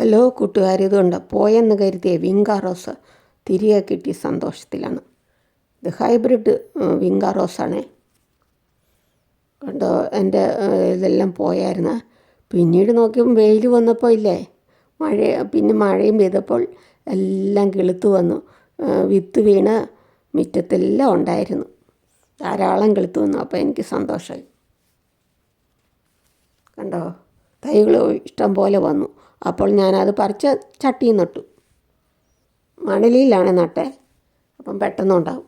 Hello കൂട്ടുകാർ ഇതുകൊണ്ട് പോയെന്ന് കരുതിയ വിങ്കാറോസ് തിരികെ കിട്ടിയ സന്തോഷത്തിലാണ്. ഇത് ഹൈബ്രിഡ് വിങ്കാറോസാണേ കണ്ടോ എന്റെ ഇതെല്ലാം പോയായിരുന്നു. പിന്നീട് നോക്കിയപ്പോൾ വെയിൽ വന്നപ്പോൾ ഇല്ലേ? മഴ പിന്നെ മഴയും പെയ്തപ്പോൾ എല്ലാം കിളുത്ത് വന്നു. വിത്ത് വീണ് മുറ്റത്തെല്ലാം ഉണ്ടായിരുന്നു. ധാരാളം കിളുത്തു വന്നു. അപ്പോൾ എനിക്ക് സന്തോഷമായി. കണ്ടോ? തൈകൾ ഇഷ്ടം പോലെ വന്നു. അപ്പോൾ ഞാനത് പറിച്ച് ചട്ടിയിൽ നട്ടു. മണലിയിലാണ് നട്ടേ. അപ്പം പെട്ടെന്നുണ്ടാവും.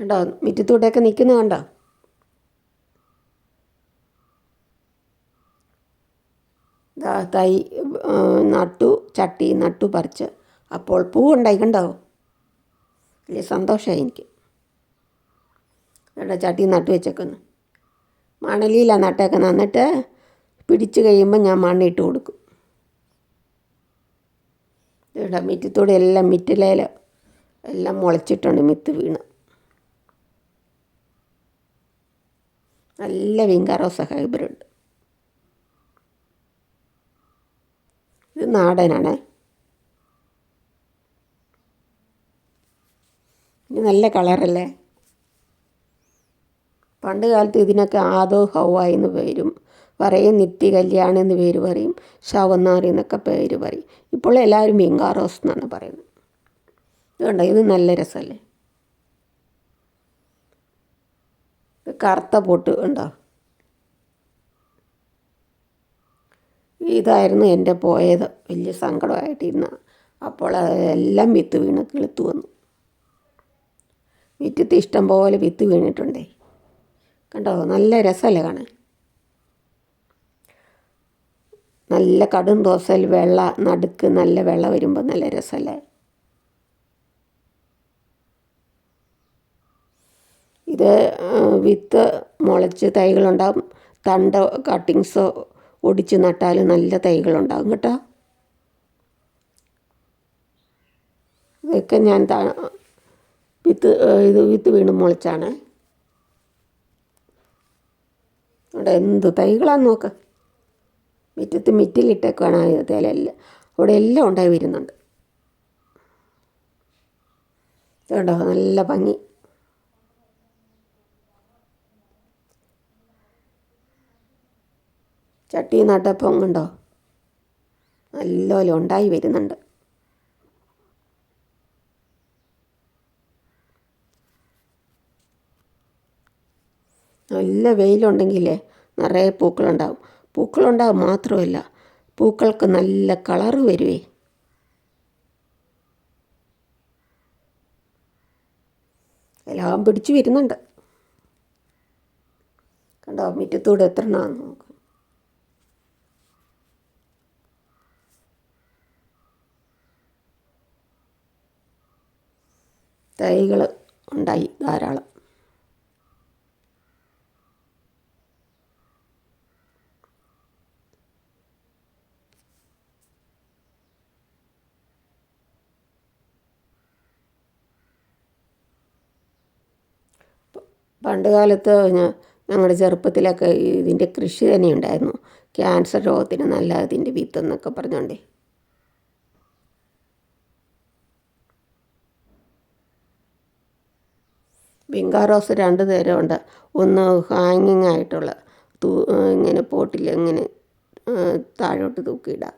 കണ്ടോ? മുറ്റത്തൂടെയൊക്കെ നിൽക്കുന്നത് കണ്ടോ? തൈ നട്ടു ചട്ടി നട്ടു പറിച്ച്. അപ്പോൾ പൂവുണ്ടായി കണ്ടോ? വലിയ സന്തോഷമായി എനിക്ക്. കേട്ടോ ചട്ടി നട്ടു വെച്ചേക്കുന്നു. മണലിയിലാണ് നട്ടേക്കുന്നത്. എന്നിട്ട് പിടിച്ച് കഴിയുമ്പോൾ ഞാൻ മണ്ണിട്ട് കൊടുക്കും. ഇവിടെ മിറ്റത്തോടെ എല്ലാം മിറ്റിലേല. എല്ലാം മുളച്ചിട്ടുണ്ട് മിത്ത് വീണ്. നല്ല വിങ്കാറോസ ഹൈബ്രിഡ് ഇത് നാടനാണ്. ഇത് നല്ല കളറല്ലേ? പണ്ട് കാലത്ത് ഇതിനൊക്കെ ആദോ ഹൗവ എന്ന് പേരും. പറയും നിത്യ കല്യാണം എന്ന് പേര് പറയും ശവന്നാറി എന്നൊക്കെ പേര് പറയും. ഇപ്പോൾ എല്ലാവരും വിങ്കാറോസ് എന്നാണ് പറയുന്നത്. വേണ്ട ഇത് നല്ല രസമല്ലേ? കറുത്ത പൊട്ട് ഉണ്ടോ ഇതായിരുന്നു എന്റെ പോയത്. വലിയ സങ്കടമായിട്ടിരുന്ന അപ്പോൾ എല്ലാം വിത്ത് വീണ് കിളുത്തു വന്നു. വിറ്റത്ത് ഇഷ്ടം പോലെ വിത്ത് വീണിട്ടുണ്ടേ. കണ്ടോ? നല്ല രസമല്ലേ കാണാൻ? നല്ല കടും ദോശയിൽ വെള്ള നടുക്ക് നല്ല വെള്ള വരുമ്പോൾ നല്ല രസമല്ലേ ഇത് വിത്ത് മുളച്ച് തൈകളുണ്ടാകും തണ്ട കട്ടിങ്സോ ഒടിച്ച് നട്ടാൽ നല്ല തൈകളുണ്ടാകും കേട്ടോ. ഇതൊക്കെ ഞാൻ വിത്ത് ഇത് വിത്ത് വീണ് മുളച്ചാണ്. അവിടെ എന്ത് തൈകളാന്ന് നോക്ക്. മുറ്റത്ത് മിറ്റിലിട്ടേക്കാണ് തേലെല്ലാം അവിടെ എല്ലാം ഉണ്ടായി വരുന്നുണ്ട്. കേട്ടോ നല്ല ഭംഗി. ചട്ടി നട്ടപ്പം കണ്ടോ? നല്ലപോലെ ഉണ്ടായി വരുന്നുണ്ട്. നല്ല വെയിലുണ്ടെങ്കിലേ നിറയെ പൂക്കളുണ്ടാവും. പൂക്കളുണ്ടാവും മാത്രമല്ല പൂക്കൾക്ക് നല്ല കളറ് വരുവേ. എല്ലാം പിടിച്ചു വരുന്നുണ്ട്. കണ്ടോ മുറ്റത്തൂടെ എത്ര എണ്ണമാണെന്ന് നോക്ക്. തൈകൾ ഉണ്ടായി ധാരാളം. പണ്ട് കാലത്ത് ഞങ്ങളുടെ ചെറുപ്പത്തിലൊക്കെ ഇതിന്റെ കൃഷി തന്നെ ഉണ്ടായിരുന്നു ക്യാൻസർ രോഗത്തിന് നല്ല ഇതിന്റെ വിത്തെന്നൊക്കെ എന്നൊക്കെ ബിങ്കാ റോസ് രണ്ട് തരമുണ്ട്. ഒന്ന് ഹാങ്ങിങ് ആയിട്ടുള്ള തൂ ഇങ്ങനെ പോട്ടിൽ ഇങ്ങനെ താഴോട്ട് തൂക്കിയിടാം.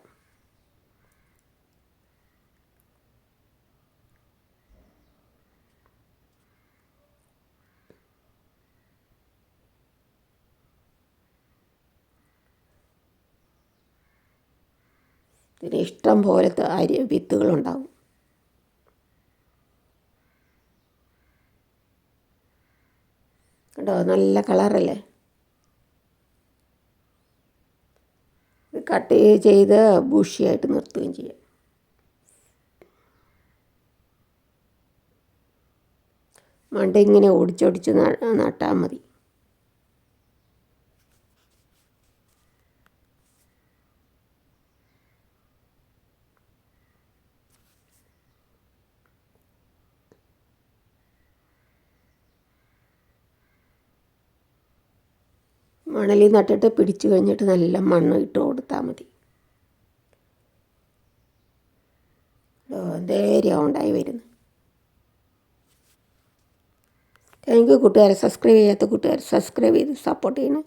ഇതിന് ഇഷ്ടം പോലത്തെ അരി വിത്തുകളുണ്ടാവും. കണ്ടോ? നല്ല കളറല്ലേ? കട്ട് ചെയ്ത് ബുഷിയായിട്ട് നിർത്തുകയും ചെയ്യാം. മണ്ട ഇങ്ങനെ ഓടിച്ചോടിച്ച് നട്ടാൽ മതി. മണലിൽ നട്ടിട്ട് പിടിച്ചു കഴിഞ്ഞിട്ട് നല്ല മണ്ണ് ഇട്ട് കൊടുത്താൽ മതി. അതേ വരുന്നു. താങ്ക് യു കൂട്ടുകാരെ. സബ്സ്ക്രൈബ് ചെയ്യാത്ത കൂട്ടുകാർ സബ്സ്ക്രൈബ് ചെയ്ത് സപ്പോർട്ട് ചെയ്യണം.